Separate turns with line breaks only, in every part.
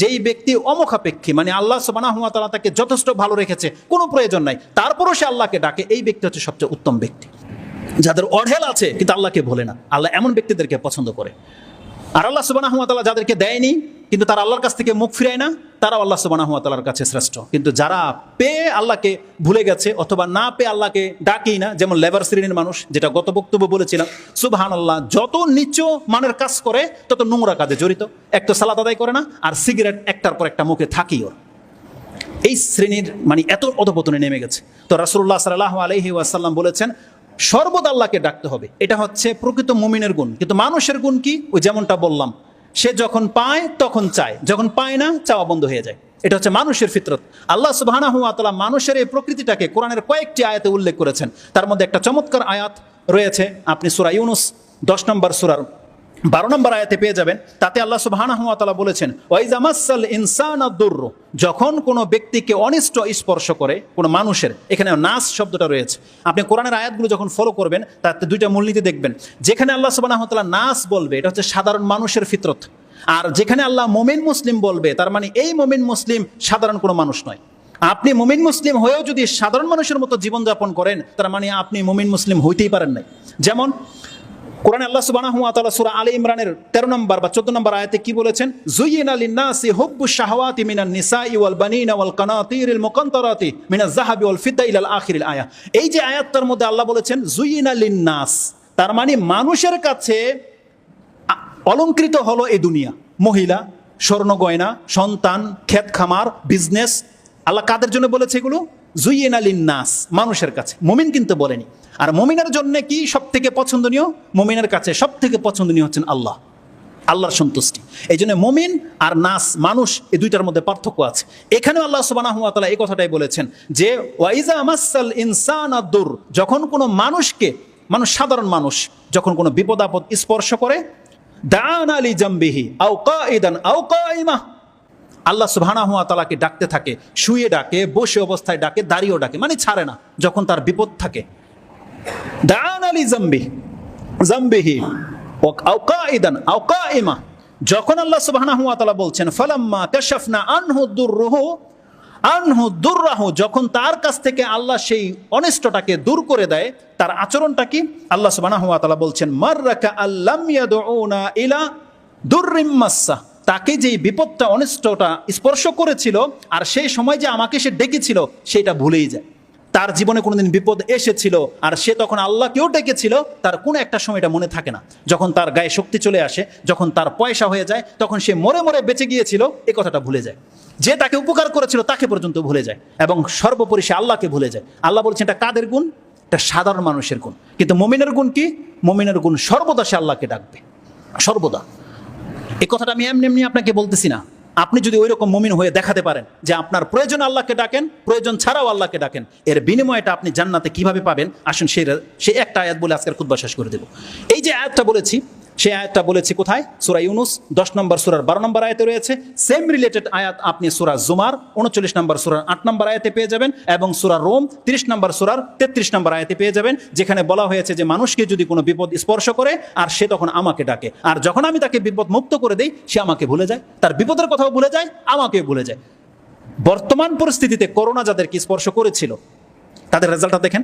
যেই ব্যক্তি অমুখাপেক্ষী মানে আল্লাহ সুবাহ তালা তাকে যথেষ্ট ভালো রেখেছে, কোনো প্রয়োজন নাই, তারপরও সে আল্লাহকে ডাকে, এই ব্যক্তি হচ্ছে সবচেয়ে উত্তম ব্যক্তি। যাদের অঢেল আছে, কিন্তু আল্লাহকে ভোলে না, আল্লাহ এমন ব্যক্তিদেরকে পছন্দ করে। আর আল্লাহ সুবাহ যাদেরকে দেয়নি, কিন্তু তারা আল্লাহর কাছ থেকে মুখ ফিরায় না তারাও আল্লাহ সুবাহ তালার কাছে শ্রেষ্ঠ। কিন্তু যারা পেয়ে আল্লাহকে ভুলে গেছে অথবা না পেয়ে আল্লাহকে ডাকেই না, যেমন লেবার শ্রেণির মানুষ, যেটা গত বক্তব্য বলেছিলাম সুবাহান আল্লাহ যত নিচু মানের কাজ করে, তত নোংরা কাজে জড়িত। এক তো সালাদ আদায় করে না, আর সিগারেট একটার পর একটা মুখে থাকি ওর। এই শ্রেণির মানে এত অধপতনে নেমে গেছে। তো রাসুল্লাহ সাল্লাহ আলহি ওয়াসাল্লাম বলেছেন, সর্বদা আল্লাহকে ডাকতে হবে। এটা হচ্ছে প্রকৃত মুমিনের গুণ। কিন্তু মানুষের গুণ কি? ওই যেমনটা বললাম সে যখন পায়, তখন চায়। যখন পায় না, চাওয়া বন্ধ হয়ে যায়। এটা হচ্ছে মানুষের ফিতরত। আল্লাহ হুয়াতলা মানুষের এই প্রকৃতিটাকে কোরআনের কয়েকটি আয়াতে উল্লেখ করেছেন। তার মধ্যে একটা চমৎকার আয়াত রয়েছে। আপনি সুরা ইউনুস, দশ নম্বর সুরার বারো নম্বর আয়াতে পেয়ে যাবেন। তাতে আল্লাহ সুবাহানা বলেছেন ওয়াইজামাসাল ইনসান আদুর্র যখন কোনো ব্যক্তিকে অনিষ্ট স্পর্শ করে, কোনো মানুষের, এখানে নাস শব্দটা রয়েছে। আপনি কোরআনের আয়াতগুলো যখন ফলো করবেন, তাতে দুইটা মূলনীতি দেখবেন। যেখানে আল্লাহ সুবাহ নাস বলবে, এটা হচ্ছে সাধারণ মানুষের ফিতরত। আর যেখানে আল্লাহ মোমিন মুসলিম বলবে, তার মানে এই মোমিন মুসলিম সাধারণ কোনো মানুষ নয়। আপনি মুমিন মুসলিম হয়েও যদি সাধারণ মানুষের মতো জীবনযাপন করেন, তার মানে আপনি মুমিন মুসলিম হইতেই পারেন নাই। যেমন কোরআন আল্লাহ ওয়া তাআলা আলী ইমরানের 13 নম্বর বা 14 নম্বর আয়াতে কি বলেছেন? শাহাওয়াতি ওয়াল আয়া। এই যে আয়াতটার মধ্যে আল্লাহ বলেছেন যুয়িনা লিন-নাস তার মানে মানুষের কাছে অলংকৃত হলো এই দুনিয়া। মহিলা, স্বর্ণ গয়না, সন্তান, ক্ষেত খামার, বিজনেস, আল্লাহ কাদের জন্য বলেছে এগুলো? জুইয়েন আলিন নাস মানুষের কাছে। মমিন কিন্তু বলেনি। আর মমিনের জন্য কি সব থেকে পছন্দনীয়? মমিনের কাছে সব থেকে পছন্দনীয় হচ্ছেন আল্লাহ। আল্লাহর সন্তুষ্টি। এই জন্য মমিন আর নাস, মানুষ, এই দুইটার মধ্যে পার্থক্য আছে। এখানেও আল্লাহ সুবাহ এই কথাটাই বলেছেন যে ওয়াইজা মাসাল ইনসান আদুর যখন কোনো মানুষকে, মানুষ সাধারণ মানুষ, যখন কোনো বিপদ আপদ স্পর্শ করে দান আলী জাম্বিহি আও কাইদান আও কাইমা আল্লাহ সুবহানাহু ওয়া তাআলাকে ডাকতে থাকে, শুয়ে ডাকে, বসে অবস্থায় ডাকে, দাঁড়িয়েও ডাকে মানে ছাড়ে না, যখন তার বিপদ থাকে। দান আলী জাম্বি, জাম্বিহি ও আও কাইদান আও কাইমা যখন আল্লাহ সুবহানাহু ওয়া তাআলা বলছেন, ফালাম্মা কাশাফনা আনহু দুররুহু, আনহু দুর্রাহু, যখন তার কাছ থেকে আল্লাহ সেই অনিষ্টটাকে দূর করে দেয়, তার আচরণটা কি? আল্লাহ তাআলা বলছেন, মাররাকা আল্লাম ইয়াদউনা ইলা দুর্রিম্মাসা তাকে যেই বিপদটা, অনিষ্টটা স্পর্শ করেছিল আর সেই সময় যে আমাকে সে ডেকেছিল, সেটা ভুলেই যায়। তার জীবনে কোনোদিন বিপদ এসেছিল আর সে তখন আল্লাহকেও ডেকেছিল, তার কোনো একটা সময় এটা মনে থাকে না। যখন তার গায়ে শক্তি চলে আসে, যখন তার পয়সা হয়ে যায়, তখন সে মরে মরে বেঁচে গিয়েছিল, এ কথাটা ভুলে যায়। যে তাকে উপকার করেছিল, তাকে পর্যন্ত ভুলে যায় এবং সর্বোপরি সে আল্লাহকে ভুলে যায়। আল্লাহ বলছেন, এটা কাদের গুণ? এটা সাধারণ মানুষের গুণ। কিন্তু মমিনের গুণ কি? মমিনের গুণ সর্বদা সে আল্লাহকে ডাকবে। সর্বদা। এই কথাটা আমি এমনি এমনি আপনাকে বলতেছি না। আপনি যদি ওই রকম মমিন হয়ে দেখাতে পারেন যে আপনার প্রয়োজন আল্লাহকে ডাকেন, প্রয়োজন ছাড়াও আল্লাহকে ডাকেন, এর বিনিময়টা আপনি জান্নাতে কীভাবে পাবেন? আসুন সে সে একটা আয়াত বলে আজকের খুদ্া শেষ করে দেব। এই যে আয়াতটা বলেছি সেই আয়াতটা বলেছি কোথায়? সুরা ইউনুস, দশ নম্বর সুরার বারো নম্বর আয়াতে রয়েছে। সেম রিলেটেড আয়াত আপনি সুরা জুমার, উনচল্লিশ নম্বর সুরার আট নম্বর আয়াতে পেয়ে যাবেন এবং সুরা রোম, তিরিশ নম্বর সুরার তেত্রিশ নম্বর আয়াতে পেয়ে যাবেন, যেখানে বলা হয়েছে যে মানুষকে যদি কোনো বিপদ স্পর্শ করে, আর সে তখন আমাকে ডাকে। আর যখন আমি তাকে বিপদ মুক্ত করে দিই, সে আমাকে ভুলে যায়। তার বিপদের কথাও ভুলে যায়, আমাকেও ভুলে যায়। বর্তমান পরিস্থিতিতে করোনা যাদেরকে স্পর্শ করেছিল, তাদের রেজাল্টটা দেখেন।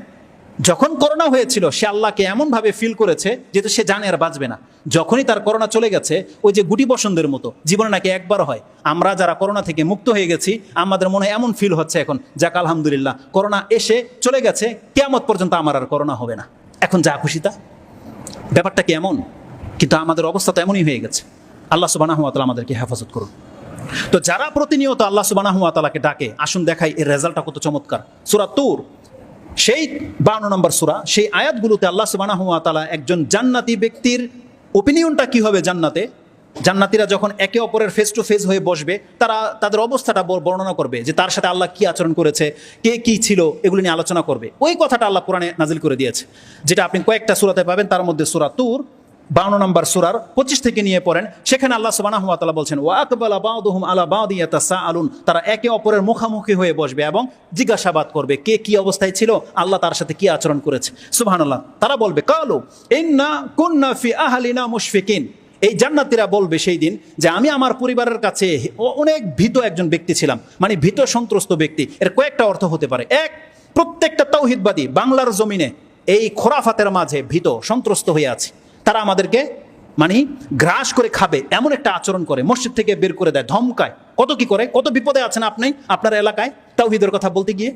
যখন করোনা হয়েছিল, সে আল্লাহকে এমনভাবে ফিল করেছে যেহেতু সে জানে আর বাঁচবে না। যখনই তার করোনা চলে গেছে, ওই যে গুটি বসন্তের মতো, জীবনে নাকি একবার হয়। আমরা যারা করোনা থেকে মুক্ত হয়ে গেছি, আমাদের মনে এমন ফিল হচ্ছে এখন, যাক আলহামদুলিল্লাহ, করোনা এসে চলে গেছে কেমত পর্যন্ত আমার আর করোনা হবে না। এখন যা খুশি তা। ব্যাপারটা কি এমন? কিন্তু আমাদের অবস্থা তো এমনই হয়ে গেছে। আল্লাহ সুবাহ আমাদেরকে হেফাজত করুন। তো যারা প্রতিনিয়ত আল্লাহ সুবাহ ডাকে, আসুন দেখাই এর রেজাল্টটা কত চমৎকার। সুরা তুর সেই বান্ন নম্বর সুরা, সেই আয়াতগুলোতে আল্লাহ সুবাহ তালা একজন জান্নাতি ব্যক্তির ওপিনিয়নটা কি হবে জান্নাতে? জান্নাতিরা যখন একে অপরের ফেস টু ফেস হয়ে বসবে, তারা তাদের অবস্থাটা বর্ণনা করবে যে তার সাথে আল্লাহ কি আচরণ করেছে, কে কি ছিল, এগুলি নিয়ে আলোচনা করবে। ওই কথাটা আল্লাহ কোরআনে নাজিল করে দিয়েছে। যেটা আপনি কয়েকটা সুরাতে পাবেন, তার মধ্যে সুরা তুর বাউন্ন নম্বর সুরার পঁচিশ থেকে নিয়ে পড়েন। সেখানে আল্লাহ সুবাহ বলছেন ও আকবালা বাউদুহুম আলা বাউদিয়াতা সা আলুন তারা একে অপরের মুখামুখি হয়ে বসবে এবং জিজ্ঞাসাবাদ করবে, কে কি অবস্থায় ছিল? আল্লাহ তার সাথে কি আচরণ করেছে? সুবহানাল্লাহ। তারা বলবে, কালো ইন্না কুন্না ফি আহলিনা মুশফিকিন। এই জান্নাতিরা বলবে সেই দিন যে, আমি আমার পরিবারের কাছে অনেক ভীত একজন ব্যক্তি ছিলাম। মানে ভীত সন্ত্রস্ত ব্যক্তি। এর কয়েকটা অর্থ হতে পারে। এক, প্রত্যেকটা তৌহিদবাদী বাংলার জমিনে এই খোরাফাতের মাঝে ভীত, সন্ত্রস্ত হয়ে আছে। তারা আমাদেরকে মানে গ্রাস করে খাবে, এমন একটা আচরণ করে, মসজিদ থেকে বের করে দেয়, ধমকায়। কত কি করে? কত বিপদে আছেন আপনি, আপনার এলাকায়? তাওহিদের কথা বলতে গিয়ে।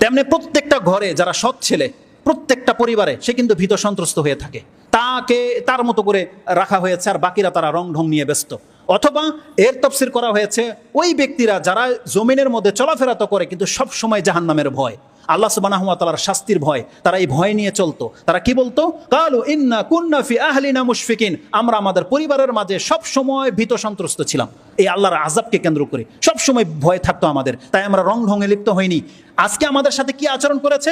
তেমনি প্রত্যেকটা ঘরে যারা সৎ ছেলে, প্রত্যেকটা পরিবারে সে কিন্তু ভীত সন্ত্রস্ত হয়ে থাকে। তাকে, তার মতো করে রাখা হয়েছে আর বাকিরা তারা রং ঢং নিয়ে ব্যস্ত। অথবা এর তফসির করা হয়েছে, ওই ব্যক্তিরা যারা জমিনের মধ্যে চলাফেরা তো করে, কিন্তু সব সময় জাহান্নামের ভয়। আল্লাহ সুবাহ তালার শাস্তির ভয়, তারা এই ভয় নিয়ে চলতো। তারা কি বলতো? কালু ইন্না কুন্নাফি আহলিনা মুশফিকিন। আমরা আমাদের পরিবারের মাঝে সব সময় ভীত সন্ত্রস্ত ছিলাম। এই আল্লাহর আজাবকে কেন্দ্র করে সব সময় ভয় থাকতো আমাদের। তাই আমরা রং ঢঙে লিপ্ত হইনি। আজকে আমাদের সাথে কি আচরণ করেছে?